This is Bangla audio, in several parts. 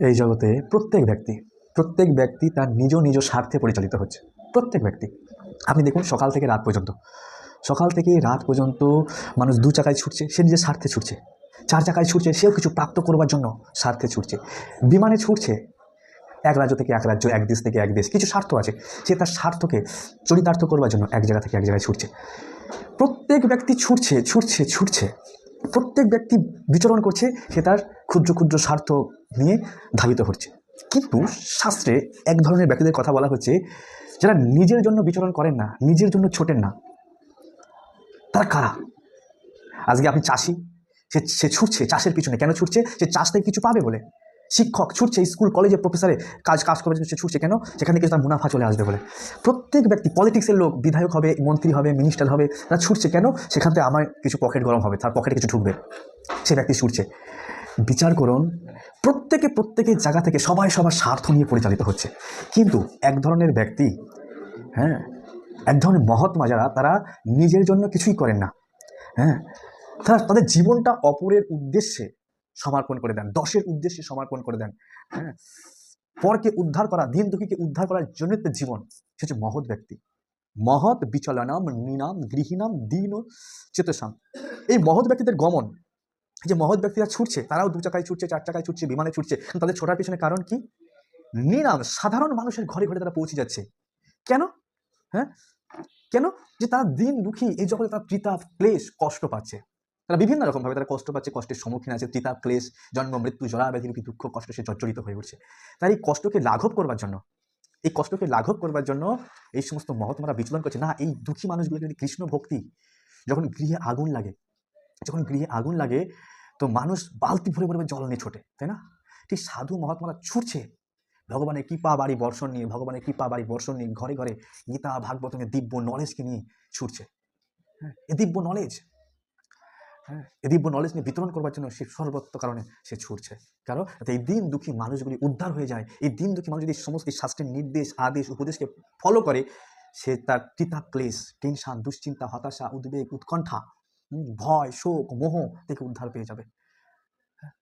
এই জগতে প্রত্যেক ব্যক্তি প্রত্যেক ব্যক্তি তার নিজ নিজ স্বার্থে পরিচালিত হচ্ছে। প্রত্যেক ব্যক্তি। আপনি দেখুন সকাল থেকে রাত পর্যন্ত। সকাল থেকে রাত পর্যন্ত মানুষ দু চাকায় ছুটছে, সে নিজের স্বার্থে ছুটছে। চার চাকায় ছুটছে, সেও কিছু প্রাপ্ত করবার জন্য স্বার্থে ছুটছে। বিমানে ছুটছে, এক রাজ্য থেকে এক রাজ্য, এক দেশ থেকে এক দেশ, কিছু স্বার্থ আছে। সে তার স্বার্থকে চরিতার্থ করবার জন্য এক জায়গা থেকে এক জায়গায় ছুটছে। প্রত্যেক ব্যক্তি ছুটছে ছুটছে ছুটছে। প্রত্যেক ব্যক্তি বিচরণ করছে, সে তার ক্ষুদ্র ক্ষুদ্র স্বার্থ নিয়ে ধাবিত হচ্ছে। কিন্তু শাস্ত্রে এক ধরনের ব্যক্তিদের কথা বলা হচ্ছে, যারা নিজের জন্য বিচরণ করেন না, নিজের জন্য ছোটেন না। তারা কারা? আজকে আপনি চাষি, সে সে ছুটছে চাষের পিছনে, কেন ছুটছে? সে চাষ থেকে কিছু পাবে বলে। শিক্ষক ছুটছে, স্কুল, কলেজে প্রফেসরে কাজ কাজ করবে, সে ছুটছে কেন? সেখান থেকে তার মুনাফা চলে আসবে বলে। প্রত্যেক ব্যক্তি পলিটিক্সের লোক, বিধায়ক হবে, মন্ত্রী হবে মিনিস্টার হবে, তারা ছুটছে কেন? সেখান থেকে আমার কিছু পকেট গরম হবে, তার পকেটে কিছু ঢুকবে। সে ব্যক্তি ছুটছে। বিচার করুন, প্রত্যেকে প্রত্যেকের জায়গা থেকে সবাই সবার স্বার্থ নিয়ে পরিচালিত হচ্ছে। কিন্তু এক ধরনের ব্যক্তি হ্যাঁ এক ধরনের মহাত্মা যারা, তারা নিজের জন্য কিছুই করেন না। হ্যাঁ তারা, তাদের জীবনটা অপরের উদ্দেশ্যে সমর্পণ করে দেন। দশের উদ্দেশ্যে সমর্পণ করে দেন। হ্যাঁ? পরকে উদ্ধার করা দিন দুঃখীকে উদ্ধার করার জন্য তার জীবন, সে হচ্ছে মহৎ ব্যক্তি। মহৎ বিচলনাম, নিনাম, গৃহীনাম, দীন চেতসাম। এই মহৎ ব্যক্তিদের গমন যে মহৎ ব্যক্তিরা ছুটছে, তারাও দু চাকায় ছুটছে, চার চাকায় ছুটছে, বিমানে ছুটছে, তাদের ছোটার পিছনে কারণ কি? নিনাম, সাধারণ মানুষের ঘরে ঘরে তারা পৌঁছে যাচ্ছে। কেন? হ্যাঁ? কেন? যে তারা দিন দুঃখী এই জগতে তারা তৃতা ক্লেশ, কষ্ট পাচ্ছে। তারা বিভিন্ন রকমভাবে তারা কষ্ট পাচ্ছে, কষ্টের সম্মুখীন আছে তৃতা ক্লেশ, জন্ম, মৃত্যু জরা ব্যাধি দুঃখ, কষ্ট, সে জর্জরিত হয়ে উঠছে। তাই এই কষ্টকে লাঘব করবার জন্য, এই কষ্টকে লাঘব করবার জন্য এই সমস্ত মহাত্মারা বিচলন করছে। না, এই দুঃখী মানুষগুলো যদি কৃষ্ণ ভক্তি, যখন গৃহে আগুন লাগে, যখন গৃহে আগুন লাগে, তো মানুষ বালতি ভরে ভরে জল নিয়ে ছোটে, তাই না? ঠিক সাধু মহাত্মারা ছুটছে, ভগবানের কৃপা বাড়ি বর্ষণ নিয়ে, ভগবানের কৃপা বাড়ি বর্ষণ নিয়ে ঘরে ঘরে গীতা ভাগবতমের দিব্য নলেজকে নিয়ে ছুটছে। হ্যাঁ এ দিব্য নলেজ এই দিব্য নলেজ নিয়ে বিতরণ করবার জন্য সে সর্বত্র কারণে সে ছুটছে। কারণ এই দিন দুঃখী মানুষগুলি উদ্ধার হয়ে যায়, এই দিন দুঃখী মানুষ যদি সমস্ত শাস্ত্রের নির্দেশ, আদেশ, উপদেশকে ফলো করে, সে তার চিতা ক্লেশ, টেনশান, দুশ্চিন্তা, হতাশা, উদ্বেগ, উৎকণ্ঠা ভয়, শোক, মোহ থেকে উদ্ধার পেয়ে যাবে। হ্যাঁ।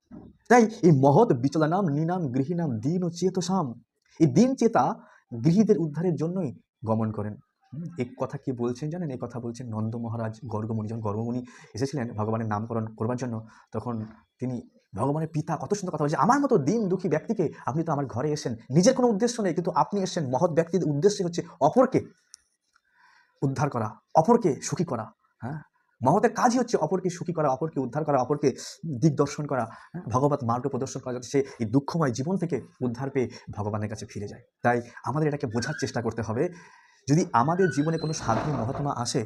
তাই এই মহৎ বিচলনাম, নিনাম, গৃহীনাম, দিন ও চেতসাম, এই দিন চেতা গৃহীদের উদ্ধারের জন্যই গমন করেন। এই কথা কি বলছেন জানেন? এই কথা বলছেন নন্দ মহারাজ গর্গমণি। যখন গর্গমণি এসেছিলেন ভগবানের নামকরণ করবার জন্য তখন তিনি ভগবানের পিতা কত সুন্দর কথা বলছে আমার মতো দিন দুঃখী ব্যক্তিকে আপনি তো আমার ঘরে এসেন নিজের কোনো উদ্দেশ্য নেই কিন্তু আপনি এসেছেন। মহৎ ব্যক্তির উদ্দেশ্য হচ্ছে অপরকে উদ্ধার করা অপরকে সুখী করা হ্যাঁ? মহতের কাজই হচ্ছে অপরকে সুখী করা অপরকে উদ্ধার করা অপরকে দিগদর্শন করা হ্যাঁ, ভগবত মার্গ প্রদর্শন করা যাতে সে এই দুঃখময় জীবন থেকে উদ্ধার পেয়ে ভগবানের কাছে ফিরে যায়। তাই আমাদের এটাকে বোঝার চেষ্টা করতে হবে যদি আমাদের জীবনে কোনো সাধু মহাত্মা আসে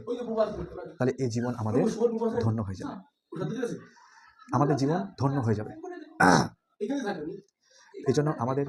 তাহলে এই জীবন আমাদের ধন্য হয়ে যাবে। আমাদের জীবন ধন্য হয়ে যাবে। এই জন্য আমাদের